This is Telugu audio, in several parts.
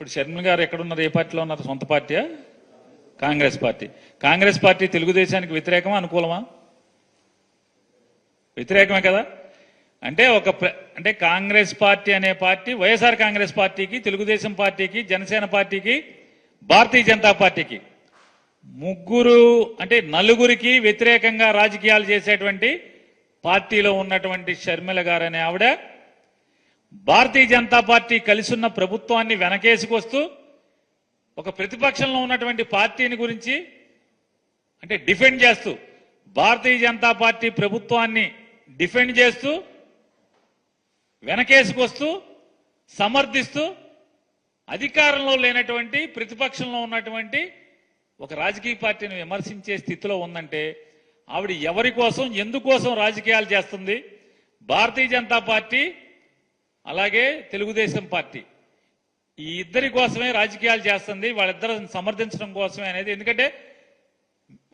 ఇప్పుడు షర్మిల గారు ఎక్కడున్నారు? ఏ పార్టీలో ఉన్నారు? సొంత పార్టీయా? కాంగ్రెస్ పార్టీ. కాంగ్రెస్ పార్టీ తెలుగుదేశానికి వ్యతిరేకమా అనుకూలమా? వ్యతిరేకమే కదా? అంటే ఒక అంటే కాంగ్రెస్ పార్టీ అనే పార్టీ వైఎస్ఆర్ కాంగ్రెస్ పార్టీకి తెలుగుదేశం పార్టీకి జనసేన పార్టీకి భారతీయ జనతా పార్టీకి. ముగ్గురు అంటే నలుగురికి వ్యతిరేకంగా రాజకీయాలు చేసేటువంటి పార్టీలో ఉన్నటువంటి షర్మిల గారు అనే ఆవిడ భారతీయ జనతా పార్టీ కలిసి ఉన్న ప్రభుత్వాన్ని వెనకేసుకొస్తూ ఒక ప్రతిపక్షంలో ఉన్నటువంటి పార్టీని గురించి అంటే డిఫెండ్ చేస్తూ భారతీయ జనతా పార్టీ ప్రభుత్వాన్ని డిఫెండ్ చేస్తూ వెనకేసుకొస్తూ సమర్థిస్తూ అధికారంలో లేనటువంటి ప్రతిపక్షంలో ఉన్నటువంటి ఒక రాజకీయ పార్టీని విమర్శించే స్థితిలో ఉందంటే ఆవిడ ఎవరి కోసం ఎందుకోసం రాజకీయాలు చేస్తుంది? భారతీయ జనతా పార్టీ అలాగే తెలుగుదేశం పార్టీ. ఈ ఇద్దరి కోసమే రాజకీయాలు చేస్తుంది వాళ్ళిద్దరిని సమర్థించడం కోసమే అనేది. ఎందుకంటే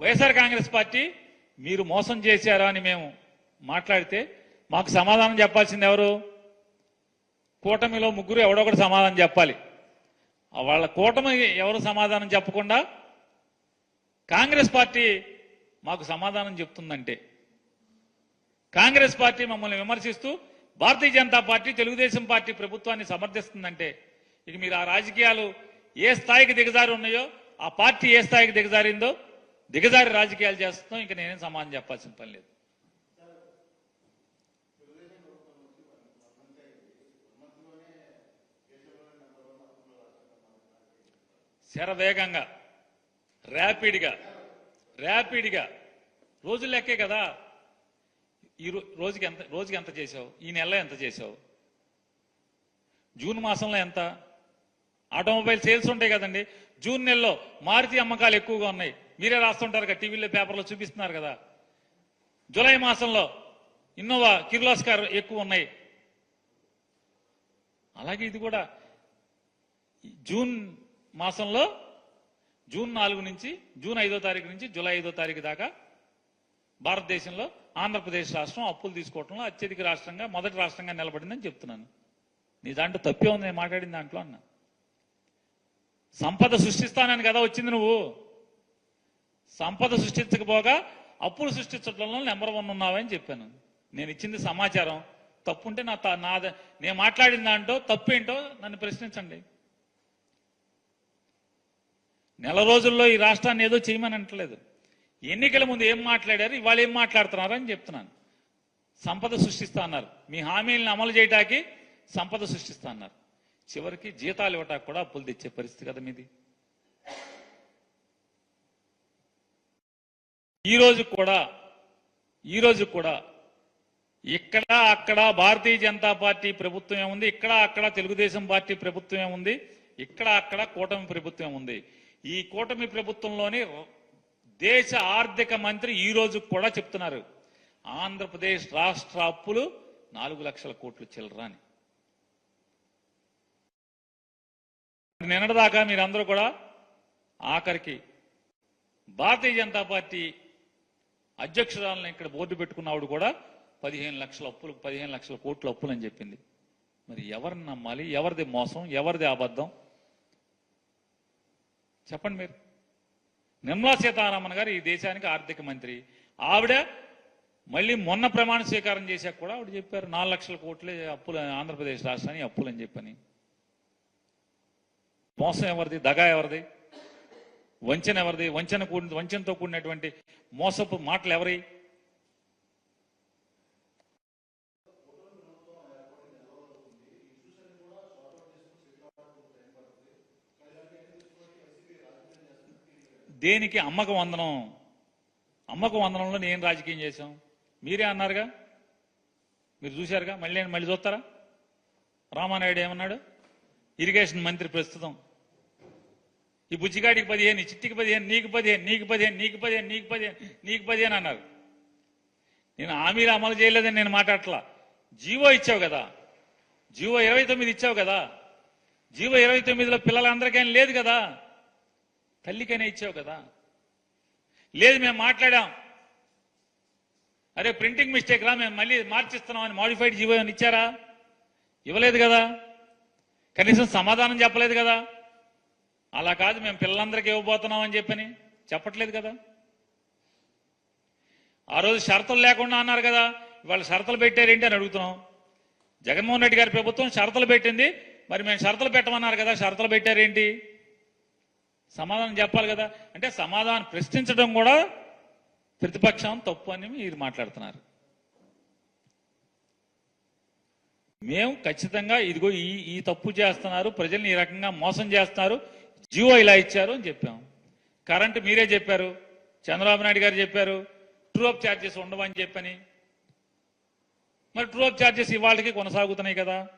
వైఎస్ఆర్ కాంగ్రెస్ పార్టీ మీరు మోసం చేశారా అని మేము మాట్లాడితే మాకు సమాధానం చెప్పాల్సింది ఎవరు? కూటమిలో ముగ్గురు ఎవడొకటి ఒకటి సమాధానం చెప్పాలి. వాళ్ళ కూటమి ఎవరు సమాధానం చెప్పకుండా కాంగ్రెస్ పార్టీ మాకు సమాధానం చెప్తుందంటే. కాంగ్రెస్ పార్టీ మమ్మల్ని విమర్శిస్తూ భారతీయ జనతా పార్టీ తెలుగుదేశం పార్టీ ప్రభుత్వాన్ని సమర్థిస్తుందంటే ఇక మీరు ఆ రాజకీయాలు ఏ స్థాయికి దిగజారి ఉన్నాయో ఆ పార్టీ ఏ స్థాయికి దిగజారిందో దిగజారి రాజకీయాలు చేస్తుందో ఇంకా నేనేం సమాధానం చెప్పాల్సిన పని లేదు. శరవేగంగా ర్యాపిడ్గా ర్యాపిడ్గా రోజులు లెక్కే కదా. ఈ రోజుకి ఎంత రోజుకి ఎంత చేసావు ఈ నెలలో ఎంత చేసావు జూన్ మాసంలో ఎంత? ఆటోమొబైల్ సేల్స్ ఉంటాయి కదండి. జూన్ నెలలో మారుతి అమ్మకాలు ఎక్కువగా ఉన్నాయి. మీరే రాస్తుంటారు కదా టీవీలో పేపర్లో చూపిస్తున్నారు కదా. జూలై మాసంలో ఇన్నోవా కిర్లాస్కర్ ఎక్కువ ఉన్నాయి. అలాగే ఇది కూడా. జూన్ మాసంలో జూన్ నాలుగు నుంచి జూన్ ఐదో తారీఖు నుంచి జూలై ఐదో తారీఖు దాకా భారతదేశంలో ఆంధ్రప్రదేశ్ రాష్ట్రం అప్పులు తీసుకోవడంలో అత్యధిక రాష్ట్రంగా మొదటి రాష్ట్రంగా నిలబడిందని చెప్తున్నాను. నీ దాంట్లో తప్పే ఉంది నేను మాట్లాడిన దాంట్లో అన్న. సంపద సృష్టిస్తానని కదా వచ్చింది నువ్వు. సంపద సృష్టించకపోగా అప్పులు సృష్టించడంలో నెంబర్ వన్ ఉన్నావని చెప్పాను. నేను ఇచ్చింది సమాచారం. తప్పుంటే నా త- నా నేను మాట్లాడిన దాంట్లో తప్పేంటో నన్ను ప్రశ్నించండి. నెల రోజుల్లో ఈ రాష్ట్రాన్ని ఏదో చేయమని అంటలేదు. ఎన్నికల ముందు ఏం మాట్లాడారు? ఇవాళ ఏం మాట్లాడుతున్నారు అని చెప్తున్నాను. సంపద సృష్టిస్తా అన్నారు. మీ హామీలను అమలు చేయటానికి సంపద సృష్టిస్తా అన్నారు. చివరికి జీతాలు ఇవ్వటానికి కూడా అప్పులు తెచ్చే పరిస్థితి కదా మీది. ఈ రోజు కూడా ఈ రోజు కూడా ఇక్కడ అక్కడ భారతీయ జనతా పార్టీ ప్రభుత్వమే ఉంది ఇక్కడ అక్కడ తెలుగుదేశం పార్టీ ప్రభుత్వమే ఉంది ఇక్కడ అక్కడ కూటమి ప్రభుత్వం ఉంది ఈ కూటమి ప్రభుత్వంలోని దేశ ఆర్థిక మంత్రి ఈ రోజు కూడా చెప్తున్నారు. ఆంధ్రప్రదేశ్ రాష్ట్ర అప్పులు నాలుగు లక్షల కోట్లు చిల్లరాని నిన్నటిదాకా మీరందరూ కూడా ఆఖరికి భారతీయ జనతా పార్టీ అధ్యక్షురాలను ఇక్కడ బోర్డు పెట్టుకున్నవాడు కూడా పదిహేను లక్షల అప్పులు పదిహేను లక్షల కోట్ల అప్పులు అని చెప్పింది. మరి ఎవరిని నమ్మాలి? ఎవరిది మోసం? ఎవరిది అబద్ధం? చెప్పండి మీరు. నిర్మలా సీతారామన్ గారు ఈ దేశానికి ఆర్థిక మంత్రి. ఆవిడ మళ్ళీ మొన్న ప్రమాణ స్వీకారం చేశాక కూడా ఆవిడ చెప్పారు నాలుగు లక్షల కోట్లే అప్పులు ఆంధ్రప్రదేశ్ రాష్ట్రానికి అప్పులు అని చెప్పని. మోసం ఎవరిది? దగా ఎవరిది? వంచన ఎవరిది? వంచన కూడి వంచనతో కూడినటువంటి మోసపు మాటలు ఎవరి? దేనికి అమ్మక వందనం? అమ్మక వందనంలో నేను రాజకీయం చేశాం. మీరే అన్నారుగా? మీరు చూశారుగా? మళ్ళీ మళ్ళీ చూస్తారా? రామానాయుడు ఏమన్నాడు? ఇరిగేషన్ మంత్రి ప్రస్తుతం. ఈ బుజ్జిగాడికి పదిహేను ఈ చిట్టికి పదిహేను నీకు పదిహేను నీకు పదిహేను నీకు పదిహేను నీకు పదిహేను నీకు పదిహేను అన్నారు. నేను హామీలు అమలు చేయలేదని నేను మాట్లాడట్లా. జీవో ఇచ్చావు కదా. జీవో ఇరవై తొమ్మిది ఇచ్చావు కదా. జీవో ఇరవై తొమ్మిదిలో పిల్లలందరికీ లేదు కదా. తల్లికైనా ఇచ్చావు కదా. లేదు మేము మాట్లాడాం. అరే ప్రింటింగ్ మిస్టేక్ రా మేము మళ్ళీ మార్చిస్తున్నాం అని మాడిఫైడ్ జీవో అని ఇచ్చారా? ఇవ్వలేదు కదా. కనీసం సమాధానం చెప్పలేదు కదా. అలా కాదు మేము పిల్లలందరికీ ఇవ్వబోతున్నాం అని చెప్పని. చెప్పట్లేదు కదా. ఆ రోజు షరతులు లేకుండా అన్నారు కదా ఇవాళ షరతులు పెట్టారేంటి అని అడుగుతున్నాం. జగన్మోహన్ రెడ్డి గారి ప్రభుత్వం షరతులు పెట్టింది మరి మేము షరతులు పెట్టమన్నారు కదా షరతులు పెట్టారేంటి? సమాధానం చెప్పాలి కదా? అంటే సమాధానం ప్రశ్నించడం కూడా ప్రతిపక్షం తప్పు అని మీరు మాట్లాడుతున్నారు. మేము ఖచ్చితంగా ఇదిగో ఈ ఈ తప్పు చేస్తున్నారు ప్రజల్ని ఈ రకంగా మోసం చేస్తున్నారు జియో ఇలా ఇచ్చారు అని చెప్పాం. కరెంట్ మీరే చెప్పారు చంద్రబాబు నాయుడు గారు చెప్పారు ట్రూ అప్ ఛార్జెస్ ఉండవని చెప్పని. మరి ట్రూ అప్ ఛార్జెస్ ఇవాళకి కొనసాగుతున్నాయి కదా?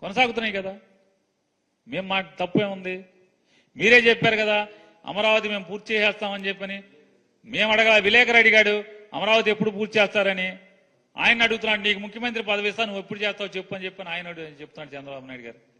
కొనసాగుతున్నాయి కదా? మేము మా తప్పు ఏముంది? మీరే చెప్పారు కదా అమరావతి మేము పూర్తి చేసేస్తామని చెప్పని. మేము అడగల విలేకరు అడిగాడు అమరావతి ఎప్పుడు పూర్తి చేస్తారని. ఆయన అడుగుతున్నాడు నీకు ముఖ్యమంత్రి పదవి ఇస్తా నువ్వు ఎప్పుడు చేస్తావు చెప్పు అని చెప్పని ఆయన అడుగు- చెప్తున్నాడు చంద్రబాబు నాయుడు గారు.